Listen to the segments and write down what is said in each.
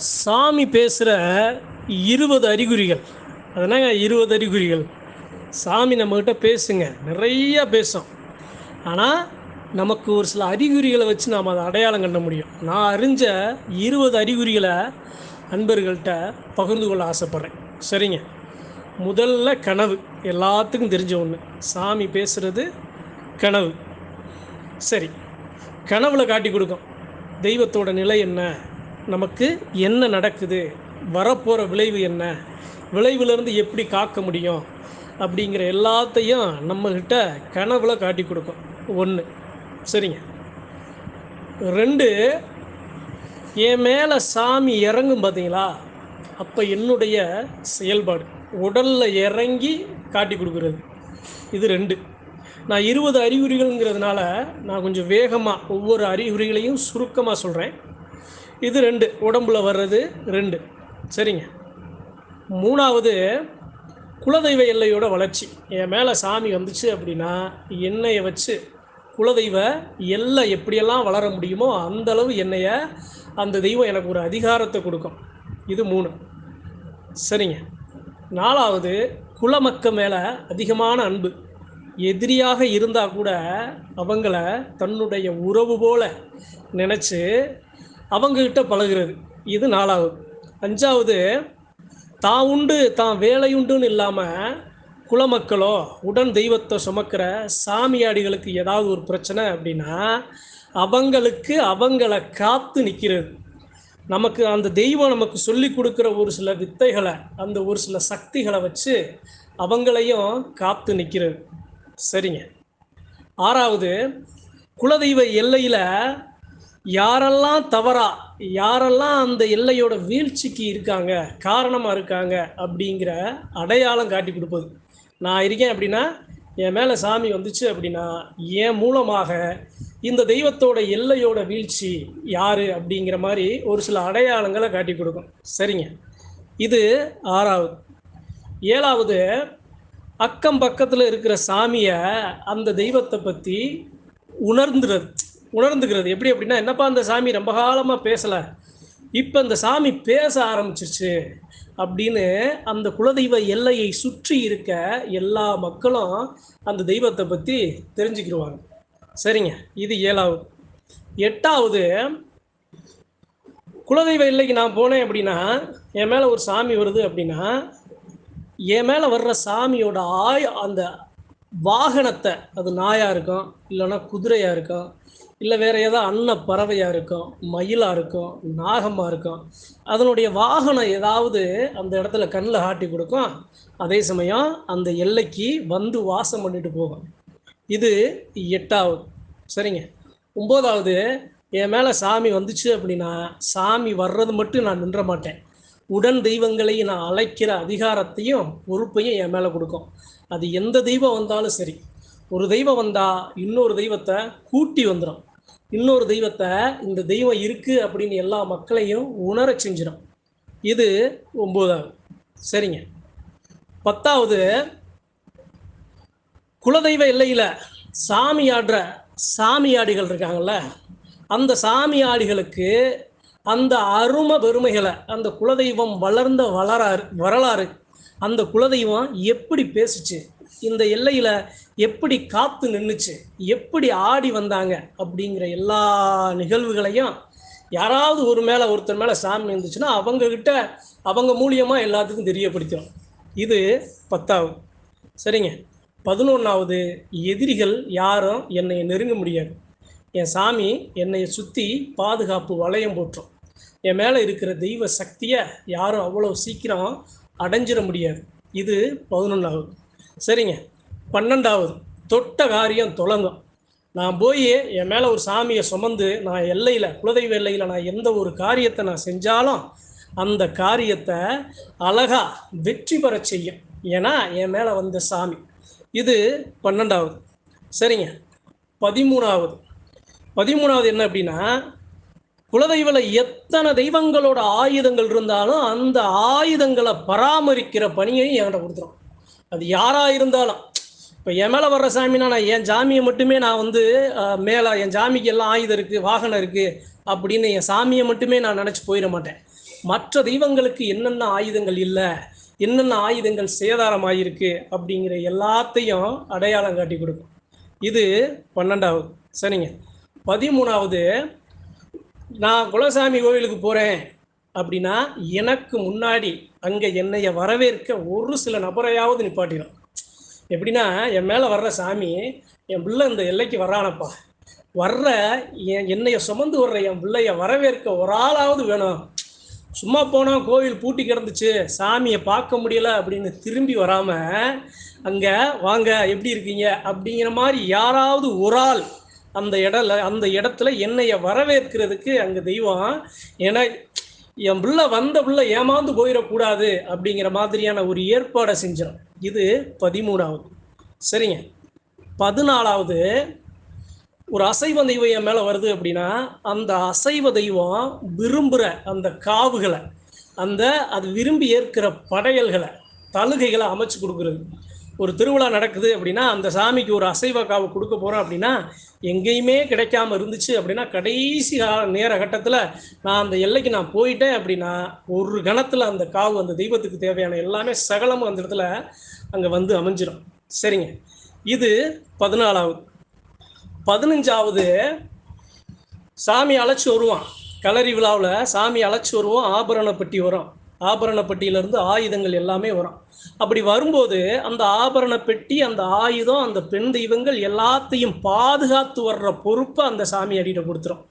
சாமி பேசுகிற இருபது அறிகுறிகள். அதனாங்க இருபது அறிகுறிகள். சாமி நம்மக்கிட்ட பேசுங்க. நிறையா பேசும். ஆனால் நமக்கு ஒரு சில அறிகுறிகளை வச்சு நாம் அதை அடையாளம் கண்ட முடியும். நான் அறிஞ்ச இருபது அறிகுறிகளை அன்பர்கள்ட்ட பகிர்ந்து கொள்ள ஆசைப்பட்றேன். சரிங்க? முதல்ல கனவு. எல்லாத்துக்கும் தெரிஞ்ச ஒன்று சாமி பேசுகிறது கனவு. சரி. கனவுல காட்டி கொடுக்கும். தெய்வத்தோட நிலை என்ன? நமக்கு என்ன நடக்குது? வரப்போகிற விளைவு என்ன? விளைவிலேருந்து எப்படி காக்க முடியும்? அப்படிங்கிற எல்லாத்தையும் நம்மக்கிட்ட கனவுல காட்டி கொடுக்கும். ஒன்று சரிங்க. ரெண்டு என் மேலே சாமி இறங்கும் பார்த்தீங்களா அப்போ என்னுடைய செயல்பாடு. உடலில் இறங்கி காட்டி கொடுக்குறது. இது ரெண்டு. நான் இருபது அறிகுறிகள்ங்கிறதுனால நான் கொஞ்சம் வேகமாக ஒவ்வொரு அறிகுறிகளையும் சுருக்கமாக சொல்கிறேன் இது ரெண்டு. உடம்புல வர்றது ரெண்டு. சரிங்க. மூணாவது குலதெய்வ எல்லையோட வளர்ச்சி. என் மேலே சாமி வந்துச்சு அப்படின்னா எண்ணெயை வச்சு குலதெய்வ எல்லை எப்படியெல்லாம் வளர முடியுமோ அந்த அளவு என்னைய அந்த தெய்வம் எனக்கு ஒரு அதிகாரத்தை கொடுக்கும். இது மூணு. சரிங்க. நாலாவது குலமக்க மேலே அதிகமான அன்பு. எதிரியாக இருந்தால் கூட அவங்கள தன்னுடைய உறவு போல நினச்சி அவங்கக்கிட்ட பழகிறது. இது நாலாவது. அஞ்சாவது தான் உண்டு தான் வேலை உண்டுன்னு இல்லாமல் குலமக்களோ உடன் தெய்வத்தை சுமக்கிற சாமியாடிகளுக்கு ஏதாவது ஒரு பிரச்சனை அப்படின்னா அவங்களுக்கு அவங்கள காத்து நிற்கிறது நமக்கு அந்த தெய்வம் நமக்கு சொல்லி கொடுக்குற ஒரு சில வித்தைகளை அந்த ஒரு சில சக்திகளை வச்சு அவங்களையும் காத்து நிற்கிறது சரிங்க. ஆறாவது குலதெய்வ எல்லையில் யாரெல்லாம் தவறா யாரெல்லாம் அந்த எல்லையோட வீழ்ச்சிக்கு இருக்காங்க காரணமாக இருக்காங்க அப்படிங்கிற அடையாளம் காட்டி கொடுப்பது. நான் இருக்கேன் அப்படின்னா என் மேலே சாமி வந்துச்சு அப்படின்னா என் மூலமாக இந்த தெய்வத்தோட எல்லையோட வீழ்ச்சி யார் அப்படிங்கிற மாதிரி ஒரு சில அடையாளங்களை காட்டி கொடுக்கும். சரிங்க. இது ஆறாவது. ஏழாவது அக்கம் பக்கத்தில் இருக்கிற சாமியை அந்த தெய்வத்தை பற்றி உணர்ந்துறது. உணர்ந்துக்கிறது. எப்படி அப்படின்னா என்னப்பா அந்த சாமி ரொம்ப காலமாக பேசலை? இப்போ இந்த சாமி பேச ஆரம்பிச்சிருச்சு. அப்படின்னு அந்த குலதெய்வ எல்லையை சுற்றி இருக்க எல்லா மக்களும் அந்த தெய்வத்தை பற்றி தெரிஞ்சுக்கிடுவாங்க சரிங்க இது ஏழாவது. எட்டாவது குலதெய்வ எல்லைக்கு நான் போனேன் அப்படின்னா என் மேலே ஒரு சாமி வருது அப்படின்னா என் மேலே வர்ற சாமியோட ஆய் அந்த வாகனத்தை அது நாயாக இருக்கும் இல்லைன்னா குதிரையாக இருக்கும் இல்லை வேறு ஏதாவது அன்ன பறவையாக இருக்கும் மயிலாக இருக்கும் நாகமாக இருக்கும். அதனுடைய வாகனம் ஏதாவது அந்த இடத்துல கண்ணில் ஆட்டி கொடுக்கும். அதே சமயம் அந்த எல்லைக்கு வந்து வாசம் பண்ணிட்டு போகும். இது எட்டாவது. சரிங்க. ஒம்போதாவது என் மேலே சாமி வந்துச்சு அப்படின்னா சாமி வர்றது மட்டும் நான் நின்ற மாட்டேன். உடன் தெய்வங்களை நான் அழைக்கிற அதிகாரத்தையும் பொறுப்பையும் என் மேலே கொடுக்கும். அது எந்த தெய்வம் வந்தாலும் சரி. ஒரு தெய்வம் வந்தால் இன்னொரு தெய்வத்தை கூட்டி வந்துடும் இன்னொரு தெய்வத்தை இந்த தெய்வம் இருக்குது அப்படின்னு எல்லா மக்களையும் உணர செஞ்சிடும். இது ஒம்போதாவது சரிங்க. பத்தாவது குலதெய்வ எல்லையில் சாமி ஆடுற சாமியாடிகள் இருக்காங்கள்ல அந்த சாமியாடிகளுக்கு அந்த அரும பெருமைகளை அந்த குலதெய்வம் வளர்ந்த வளராறு வரலாறு அந்த குலதெய்வம் எப்படி பேசுச்சு இந்த எல்லையில் எப்படி காத்து நின்றுச்சு எப்படி ஆடி வந்தாங்க அப்படிங்கிற எல்லா நிகழ்வுகளையும் யாராவது ஒரு மேலே ஒருத்தர் மேலே சாமி இருந்துச்சுன்னா அவங்கக்கிட்ட அவங்க மூலியமாக எல்லாத்துக்கும் தெரியப்படுத்தும் இது பத்தாவது. சரிங்க. பதினொன்றாவது எதிரிகள் யாரும் என்னை நெருங்க முடியாது. என் சாமி என்னை சுற்றி பாதுகாப்பு வளையம் போட்டுரும் என் மேலே இருக்கிற தெய்வ சக்தியை யாரும் அவ்வளோ சீக்கிரம் அடைஞ்சிட முடியாது. இது பதினொன்றாவது சரிங்க. பன்னெண்டாவது தொட்ட காரியம் தொடங்கும். நான் போய் என் மேலே ஒரு சாமியை சுமந்து நான் எல்லையில் குலதெய்வ எல்லையில் நான் எந்த ஒரு காரியத்தை நான் செஞ்சாலும் அந்த காரியத்தை அழகாக வெற்றி பெற செய்யும். ஏன்னா என் மேலே வந்த சாமி. இது பன்னெண்டாவது. சரிங்க. பதிமூணாவது. பதிமூணாவது என்ன அப்படின்னா குலதெய்வில் எத்தனை தெய்வங்களோட ஆயுதங்கள் இருந்தாலும் அந்த ஆயுதங்களை பராமரிக்கிற பணியையும் என்கிட்ட கொடுத்துரும். அது யாராக இருந்தாலும். இப்போ என் மேலே வர்ற சாமினா நான் என் சாமியை மட்டுமே நான் வந்து மேலே என் சாமிக்கு எல்லாம் ஆயுதம் இருக்குது வாகனம் இருக்குது அப்படின்னு என் சாமியை மட்டுமே நான் நினச்சி போயிட மாட்டேன். மற்ற தெய்வங்களுக்கு என்னென்ன ஆயுதங்கள் இல்லை என்னென்ன ஆயுதங்கள் சேதாரமாயிருக்கு அப்படிங்கிற எல்லாத்தையும் அடையாளம் காட்டி கொடுக்கும். இது பன்னெண்டாவது. சரிங்க. பதிமூணாவது நான் குலசாமி கோவிலுக்கு போகிறேன் அப்படின்னா எனக்கு முன்னாடி அங்கே என்னைய வரவேற்க ஒரு சில நபரையாவது நிப்பாட்டிடும் எப்படின்னா என் மேலே வர்ற சாமி என் பிள்ளை இந்த எல்லைக்கு வர்றானப்பா. வர்ற என் என்னைய சுமந்து வர்ற என் பிள்ளைய வரவேற்க ஒரு ஆளாவது வேணும். சும்மா போனோம் கோவில் பூட்டி கிடந்துச்சு சாமியை பார்க்க முடியல அப்படின்னு திரும்பி வராமல் அங்கே வாங்க எப்படி இருக்கீங்க? அப்படிங்கிற மாதிரி யாராவது ஒரு ஆள் அந்த இடல அந்த இடத்துல என்னைய வரவேற்கிறதுக்கு அங்கே தெய்வம் ஏன்னா என் பிள்ளை வந்த பிள்ளை ஏமாந்து போயிடக்கூடாது அப்படிங்கிற மாதிரியான ஒரு ஏற்பாடை செஞ்சிடும். இது பதிமூணாவது. சரிங்க. பதினாலாவது ஒரு அசைவ தெய்வம் என் மேலே வருது அப்படின்னா அந்த அசைவ தெய்வம் விரும்புகிற அந்த காவுகளை அந்த அது விரும்பி ஏற்கிற படையல்களை தழுகைகளை அமைச்சு கொடுக்குறது. ஒரு திருவிழா நடக்குது அப்படின்னா அந்த சாமிக்கு ஒரு அசைவ காவு கொடுக்க போகிறோம் அப்படின்னா எங்கேயுமே கிடைக்காம இருந்துச்சு அப்படின்னா கடைசி கா- நேர கட்டத்தில் நான் அந்த எல்லைக்கு நான் போயிட்டேன் அப்படின்னா ஒரு கணத்தில் அந்த காவு அந்த தெய்வத்துக்கு தேவையான எல்லாமே சகலமும் அந்த இடத்துல அங்கே வந்து அமைஞ்சிடும் சரிங்க. இது பதினாலாவது. பதினஞ்சாவது சாமி அழைச்சி வருவான். களரி விழாவில் சாமி அழைச்சி வருவோம் ஆபரணப்பட்டி வரும். ஆபரணப்பட்டியிலிருந்து ஆயுதங்கள் எல்லாமே வரும். அப்படி வரும்போது அந்த ஆபரண பெட்டி அந்த ஆயுதம் அந்த பெண் தெய்வங்கள் எல்லாத்தையும் பாதுகாத்து வர்ற பொறுப்பை அந்த சாமி அடிகிட்ட கொடுத்துரும்.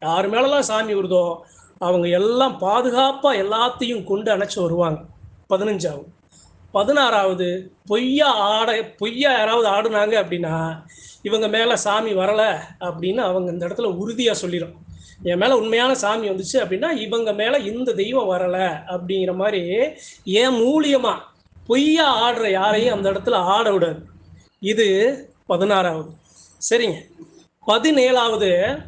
யார் மேலெல்லாம் சாமி வருதோ அவங்க எல்லாம் பாதுகாப்பாக எல்லாத்தையும் கொண்டு அணைச்சி வருவாங்க. பதினஞ்சாவது. பதினாறாவது பொய்யா ஆட பொய்யா யாராவது ஆடுனாங்க அப்படின்னா இவங்க மேலே சாமி வரலை அப்படின்னு அவங்க இந்த இடத்துல உறுதியாக சொல்லிடும் என் மேலே உண்மையான சாமி வந்துச்சு அப்படின்னா இவங்க மேலே இந்த தெய்வம் வரலை அப்படிங்கிற மாதிரி என் மூலியமாக பொய்யா ஆடுற யாரையும் அந்த இடத்துல ஆட விடாது. இது பதினாறாவது. சரிங்க. பதினேழாவது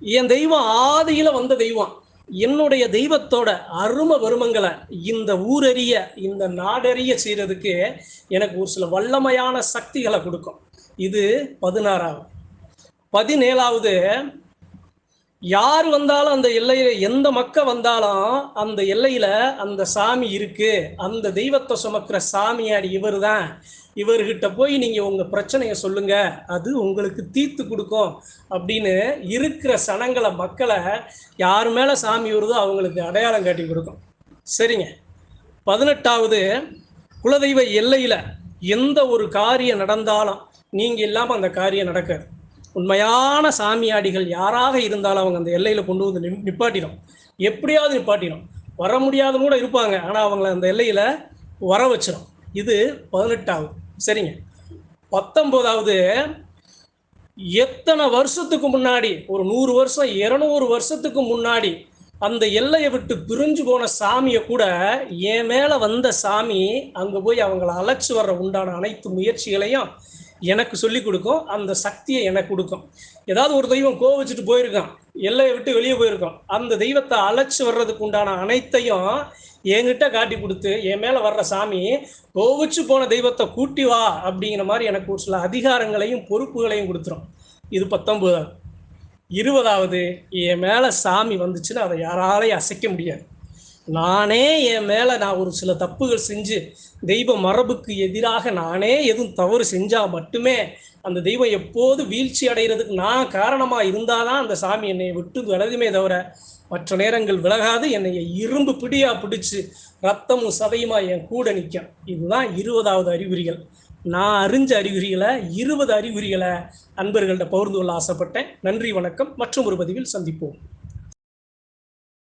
என் தெய்வம் ஆதியில வந்த தெய்வம். என்னுடைய தெய்வத்தோட அரும வருமங்களை இந்த ஊரறிய இந்த நாடறிய செய்யறதுக்கு எனக்கு ஒரு சில வல்லமையான சக்திகளை கொடுக்கும். இது பதினாறாவது. பதினேழாவது யார் வந்தாலும் அந்த எல்லையில எந்த மக்க வந்தாலும் அந்த எல்லையில அந்த சாமி இருக்கு. அந்த தெய்வத்தை சுமக்கிற சாமியார் இவர் தான் இவர்கிட்ட போய் நீங்க உங்க பிரச்சனையை சொல்லுங்க. அது உங்களுக்கு தீர்த்து கொடுக்கும். அப்படின்னு இருக்கிற சனங்களை மக்களை யார் மேல சாமி வருதோ அவங்களுக்கு அடையாளம் காட்டி கொடுக்கும். சரிங்க. பதினெட்டாவது குலதெய்வ எல்லையில எந்த ஒரு காரியம் நடந்தாலும் நீங்க இல்லாம அந்த காரியம் நடக்காது. உண்மையான சாமியாடிகள் யாராக இருந்தாலும் அவங்க அந்த எல்லையில் கொண்டு வந்து நிப்- நிப்பாட்டிடும். எப்படியாவது நிப்பாட்டிடும். வர முடியாதவங்க கூட இருப்பாங்க. ஆனால் அவங்கள அந்த எல்லையில் வர வச்சிடும் இது பதினெட்டாவது. சரிங்க. பத்தொம்போதாவது எத்தனை வருஷத்துக்கு முன்னாடி ஒரு நூறு வருஷம் இரநூறு வருஷத்துக்கு முன்னாடி அந்த எல்லையை விட்டு பிரிஞ்சு போன சாமியை கூட என் மேலே வந்த சாமி அங்கே போய் அவங்கள அழைச்சி வர்ற உண்டான அனைத்து முயற்சிகளையும் எனக்கு சொல்லி கொடுக்கும் அந்த சக்தியை எனக்கு கொடுக்கும். ஏதாவது ஒரு தெய்வம் கோவிச்சுட்டு போயிருக்கான் எல்லையை விட்டு வெளியே போயிருக்கோம் அந்த தெய்வத்தை அழைச்சி வர்றதுக்கு உண்டான அனைத்தையும் என்கிட்ட காட்டி கொடுத்து என் மேலே வர்ற சாமி கோவிச்சு போன தெய்வத்தை கூட்டி வா அப்படிங்கிற மாதிரி எனக்கு ஒரு சில அதிகாரங்களையும் பொறுப்புகளையும் கொடுத்துரும். இது பத்தொன்பதாவது. இருபதாவது என் மேலே சாமி வந்துச்சுன்னா அதை யாராலையும் அசைக்க முடியாது. நானே என் மேலே நான் ஒரு சில தப்புகள் செஞ்சு தெய்வ மரபுக்கு எதிராக நானே எதுவும் தவறு செஞ்சால் மட்டுமே அந்த தெய்வம் எப்போது வீழ்ச்சி அடைகிறதுக்கு நான் காரணமாக இருந்தால் தான் அந்த சாமி என்னை விட்டு விலகுமே தவிர மற்ற நேரங்கள் விலகாது. என்னை இரும்பு பிடியாக பிடிச்சு ரத்தமும் சதையுமா என் கூட நிற்கும் இதுதான் இருபதாவது அறிகுறிகள். நான் அறிஞ்ச அறிகுறிகளை இருபது அறிகுறிகளை அன்பர்கள்ட்ட பகிர்ந்து கொள்ள ஆசைப்பட்டேன். நன்றி வணக்கம். மற்றும் ஒரு பதிவில் சந்திப்போம்.